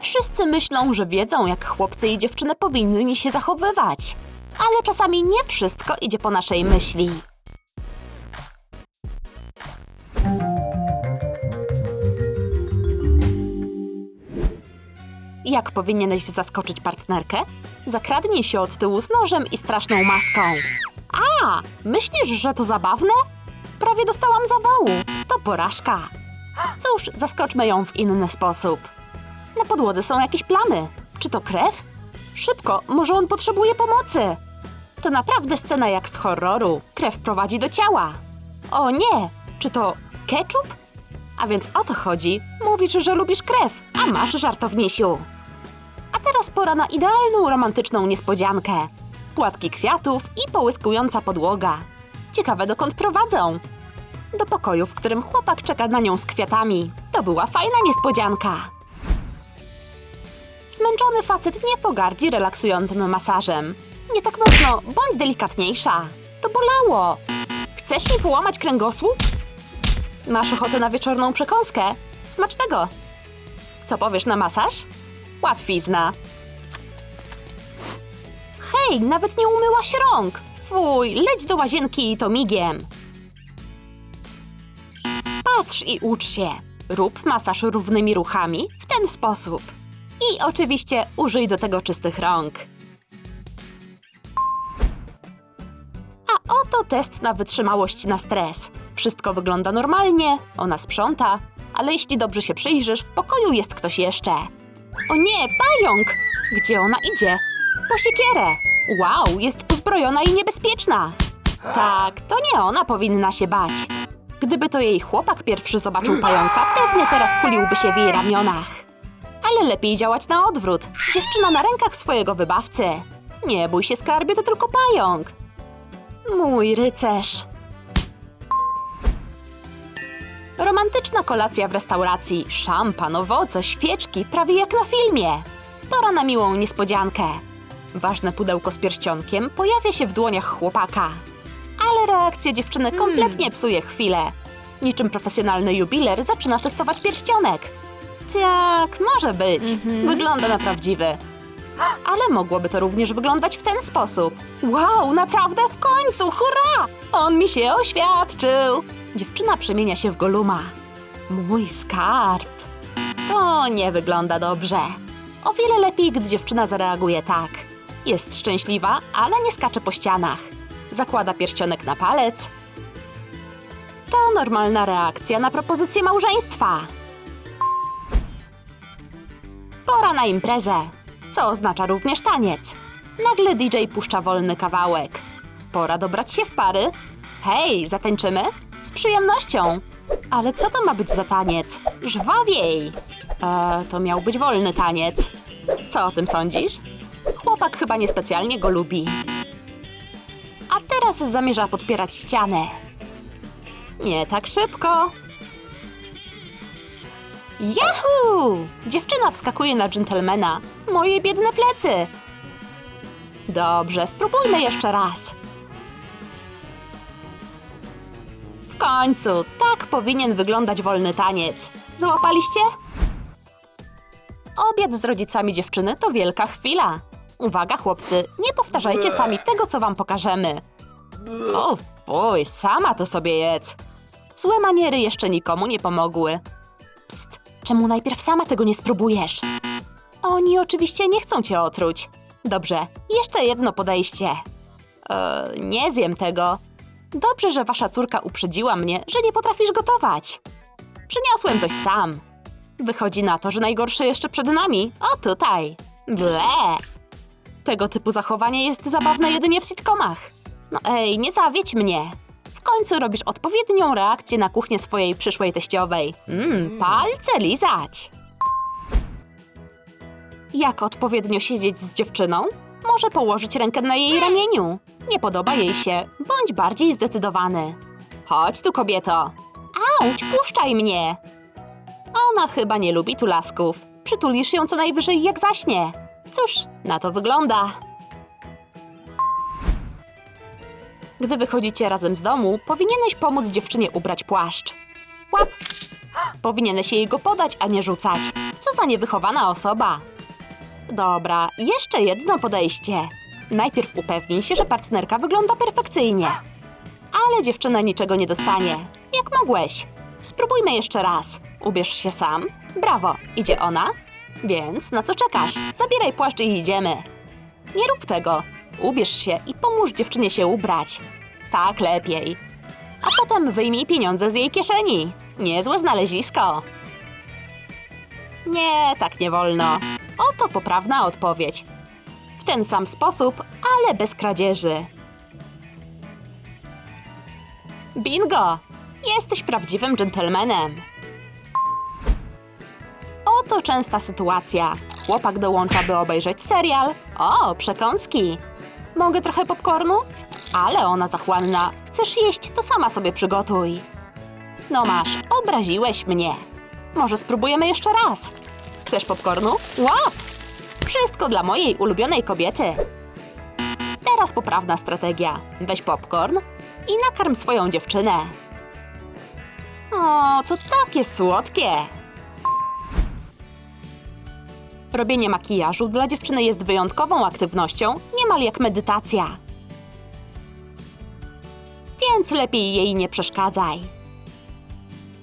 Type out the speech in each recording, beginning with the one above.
Wszyscy myślą, że wiedzą, jak chłopcy i dziewczyny powinni się zachowywać. Ale czasami nie wszystko idzie po naszej myśli. Jak powinieneś zaskoczyć partnerkę? Zakradnij się od tyłu z nożem i straszną maską. A, myślisz, że to zabawne? Prawie dostałam zawału. To porażka. Cóż, zaskoczmy ją w inny sposób. Na podłodze są jakieś plamy. Czy to krew? Szybko, może on potrzebuje pomocy. To naprawdę scena jak z horroru. Krew prowadzi do ciała. O nie, czy to ketchup? A więc o to chodzi. Mówisz, że lubisz krew, a masz żartownisiu. A teraz pora na idealną romantyczną niespodziankę. Płatki kwiatów i połyskująca podłoga. Ciekawe dokąd prowadzą. Do pokoju, w którym chłopak czeka na nią z kwiatami. To była fajna niespodzianka. Zmęczony facet nie pogardzi relaksującym masażem. Nie tak mocno, bądź delikatniejsza. To bolało. Chcesz mi połamać kręgosłup? Masz ochotę na wieczorną przekąskę? Smacznego! Co powiesz na masaż? Łatwizna. Hej, nawet nie umyłaś rąk! Fuj, leć do łazienki i to migiem. Patrz i ucz się. Rób masaż równymi ruchami w ten sposób. I oczywiście użyj do tego czystych rąk. A oto test na wytrzymałość na stres. Wszystko wygląda normalnie, ona sprząta, ale jeśli dobrze się przyjrzysz, w pokoju jest ktoś jeszcze. O nie, pająk! Gdzie ona idzie? Po siekierę! Wow, jest uzbrojona i niebezpieczna! Tak, to nie ona powinna się bać. Gdyby to jej chłopak pierwszy zobaczył pająka, pewnie teraz kuliłby się w jej ramionach. Ale lepiej działać na odwrót. Dziewczyna na rękach swojego wybawcy. Nie bój się, skarbie, to tylko pająk. Mój rycerz. Romantyczna kolacja w restauracji. Szampan, owoce, świeczki, prawie jak na filmie. Pora na miłą niespodziankę. Ważne pudełko z pierścionkiem pojawia się w dłoniach chłopaka. Ale reakcja dziewczyny kompletnie psuje chwilę. Niczym profesjonalny jubiler zaczyna testować pierścionek. Tak, może być. Wygląda na prawdziwy. Ale mogłoby to również wyglądać w ten sposób. Wow, naprawdę w końcu, hurra! On mi się oświadczył. Dziewczyna przemienia się w Goluma. Mój skarb. To nie wygląda dobrze. O wiele lepiej, gdy dziewczyna zareaguje tak. Jest szczęśliwa, ale nie skacze po ścianach. Zakłada pierścionek na palec. To normalna reakcja na propozycję małżeństwa. Pora na imprezę, co oznacza również taniec. Nagle DJ puszcza wolny kawałek. Pora dobrać się w pary. Hej, zatańczymy? Z przyjemnością. Ale co to ma być za taniec? Żwawiej! Eee, to miał być wolny taniec. Co o tym sądzisz? Chłopak chyba niespecjalnie go lubi. A teraz zamierza podpierać ścianę. Nie tak szybko. Yahoo! Dziewczyna wskakuje na dżentelmena. Moje biedne plecy. Dobrze, spróbujmy jeszcze raz. W końcu, tak powinien wyglądać wolny taniec. Złapaliście? Obiad z rodzicami dziewczyny to wielka chwila. Uwaga, chłopcy, nie powtarzajcie sami tego, co wam pokażemy. O, fuj, sama to sobie jedz. Złe maniery jeszcze nikomu nie pomogły. Psst, czemu najpierw sama tego nie spróbujesz? Oni oczywiście nie chcą cię otruć. Dobrze, jeszcze jedno podejście. Eee, nie zjem tego. Dobrze, że wasza córka uprzedziła mnie, że nie potrafisz gotować. Przyniosłem coś sam. Wychodzi na to, że najgorsze jeszcze przed nami. O, tutaj. Ble. Tego typu zachowanie jest zabawne jedynie w sitcomach. No ej, nie zawiedź mnie. Końcu robisz odpowiednią reakcję na kuchnię swojej przyszłej teściowej. Mmm, palce lizać. Jak odpowiednio siedzieć z dziewczyną? Może położyć rękę na jej ramieniu. Nie podoba jej się, bądź bardziej zdecydowany. Chodź tu, kobieto. Auć, puszczaj mnie. Ona chyba nie lubi tulasków. Przytulisz ją co najwyżej jak zaśnie. Cóż, na to wygląda. Gdy wychodzicie razem z domu, powinieneś pomóc dziewczynie ubrać płaszcz. Łap! Powinieneś jej go podać, a nie rzucać. Co za niewychowana osoba. Dobra, jeszcze jedno podejście. Najpierw upewnij się, że partnerka wygląda perfekcyjnie. Ale dziewczyna niczego nie dostanie. Jak mogłeś? Spróbujmy jeszcze raz. Ubierz się sam. Brawo, idzie ona? Więc na co czekasz? Zabieraj płaszcz i idziemy. Nie rób tego. Ubierz się i pomóż dziewczynie się ubrać. Tak lepiej. A potem wyjmij pieniądze z jej kieszeni. Niezłe znalezisko. Nie, tak nie wolno. Oto poprawna odpowiedź. W ten sam sposób, ale bez kradzieży. Bingo! Jesteś prawdziwym dżentelmenem. Oto częsta sytuacja. Chłopak dołącza, by obejrzeć serial. O, przekąski. Mogę trochę popcornu? Ale ona zachłanna. Chcesz jeść, to sama sobie przygotuj. No masz, obraziłeś mnie. Może spróbujemy jeszcze raz. Chcesz popcornu? Łap! Wszystko dla mojej ulubionej kobiety. Teraz poprawna strategia. Weź popcorn i nakarm swoją dziewczynę. O, to takie słodkie. Robienie makijażu dla dziewczyny jest wyjątkową aktywnością, niemal jak medytacja. Więc lepiej jej nie przeszkadzaj.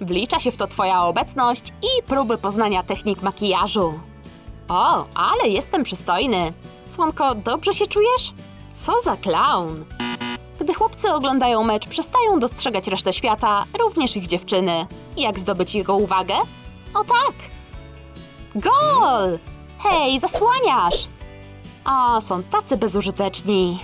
Wlicza się w to Twoja obecność i próby poznania technik makijażu. O, ale jestem przystojny. Słonko, dobrze się czujesz? Co za klaun! Gdy chłopcy oglądają mecz, przestają dostrzegać resztę świata, również ich dziewczyny. Jak zdobyć jego uwagę? O tak! Gol! Hej, zasłaniasz! O, są tacy bezużyteczni.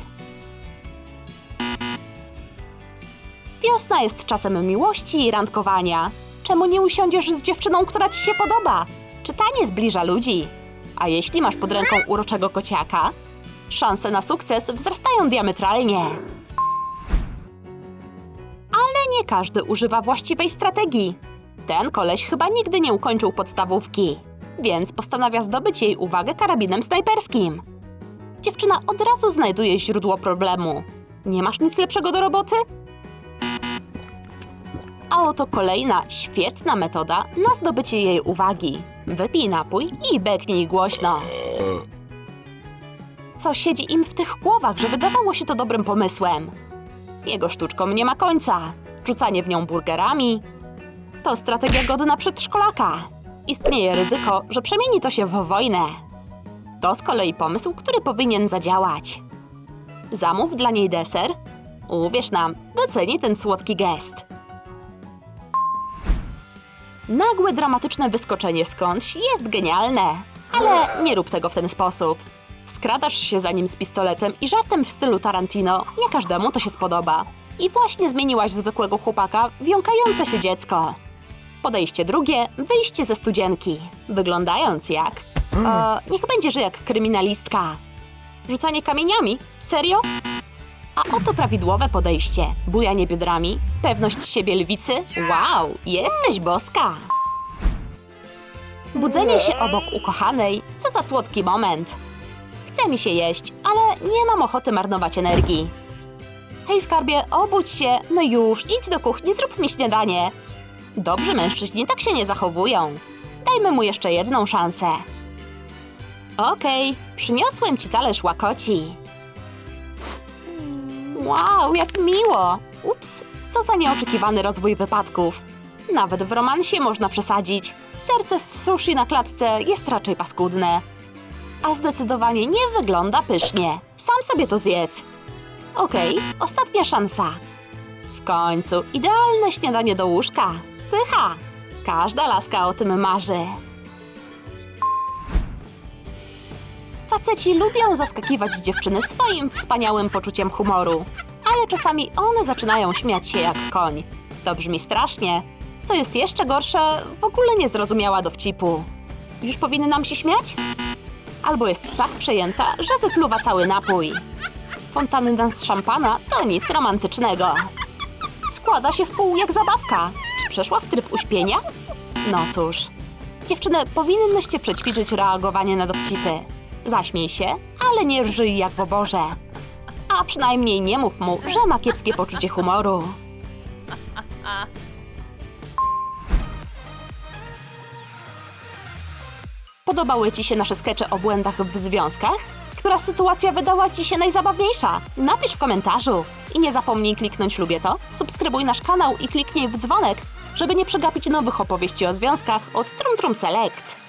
Wiosna jest czasem miłości i randkowania. Czemu nie usiądziesz z dziewczyną, która ci się podoba? Czytanie zbliża ludzi. A jeśli masz pod ręką uroczego kociaka, szanse na sukces wzrastają diametralnie. Ale nie każdy używa właściwej strategii. Ten koleś chyba nigdy nie ukończył podstawówki, więc postanawia zdobyć jej uwagę karabinem snajperskim. Dziewczyna od razu znajduje źródło problemu. Nie masz nic lepszego do roboty? A oto kolejna świetna metoda na zdobycie jej uwagi. Wypij napój i beknij głośno. Co siedzi im w tych głowach, że wydawało się to dobrym pomysłem? Jego sztuczkom nie ma końca. Rzucanie w nią burgerami to strategia godna przedszkolaka. Istnieje ryzyko, że przemieni to się w wojnę. To z kolei pomysł, który powinien zadziałać. Zamów dla niej deser. Uwierz nam, doceni ten słodki gest. Nagłe, dramatyczne wyskoczenie skądś jest genialne, ale nie rób tego w ten sposób. Skradasz się za nim z pistoletem i żartem w stylu Tarantino, nie każdemu to się spodoba. I właśnie zmieniłaś zwykłego chłopaka w jąkające się dziecko. Podejście drugie, wyjście ze studzienki. Wyglądając jak... E, niech będzie, że jak kryminalistka. Rzucanie kamieniami? Serio? A oto prawidłowe podejście. Bujanie biodrami, pewność siebie lwicy. Wow, jesteś boska! Budzenie się obok ukochanej, co za słodki moment. Chce mi się jeść, ale nie mam ochoty marnować energii. Hej skarbie, obudź się, no już, idź do kuchni, zrób mi śniadanie. Dobrzy mężczyźni tak się nie zachowują. Dajmy mu jeszcze jedną szansę. Okej, przyniosłem ci talerz łakoci. Wow, jak miło! Ups, co za nieoczekiwany rozwój wypadków. Nawet w romansie można przesadzić. Serce z sushi na klatce jest raczej paskudne. A zdecydowanie nie wygląda pysznie. Sam sobie to zjedz. Okej, ostatnia szansa. W końcu, idealne śniadanie do łóżka. Pycha! Każda laska o tym marzy. Faceci lubią zaskakiwać dziewczyny swoim wspaniałym poczuciem humoru, ale czasami one zaczynają śmiać się jak koń. To brzmi strasznie. Co jest jeszcze gorsze, w ogóle nie zrozumiała dowcipu. Już powinnam się śmiać? Albo jest tak przejęta, że wypluwa cały napój. Fontanna z szampana to nic romantycznego. Składa się w pół jak zabawka. Czy przeszła w tryb uśpienia? No cóż. Dziewczyny, powinnyście przećwiczyć reagowanie na dowcipy. Zaśmiej się, ale nie rżyj jak w oborze. A przynajmniej nie mów mu, że ma kiepskie poczucie humoru. podobały Ci się nasze skecze o błędach w związkach? Która sytuacja wydała Ci się najzabawniejsza? Napisz w komentarzu. I nie zapomnij kliknąć lubię to, subskrybuj nasz kanał i kliknij w dzwonek, żeby nie przegapić nowych opowieści o związkach od Trum Trum Select.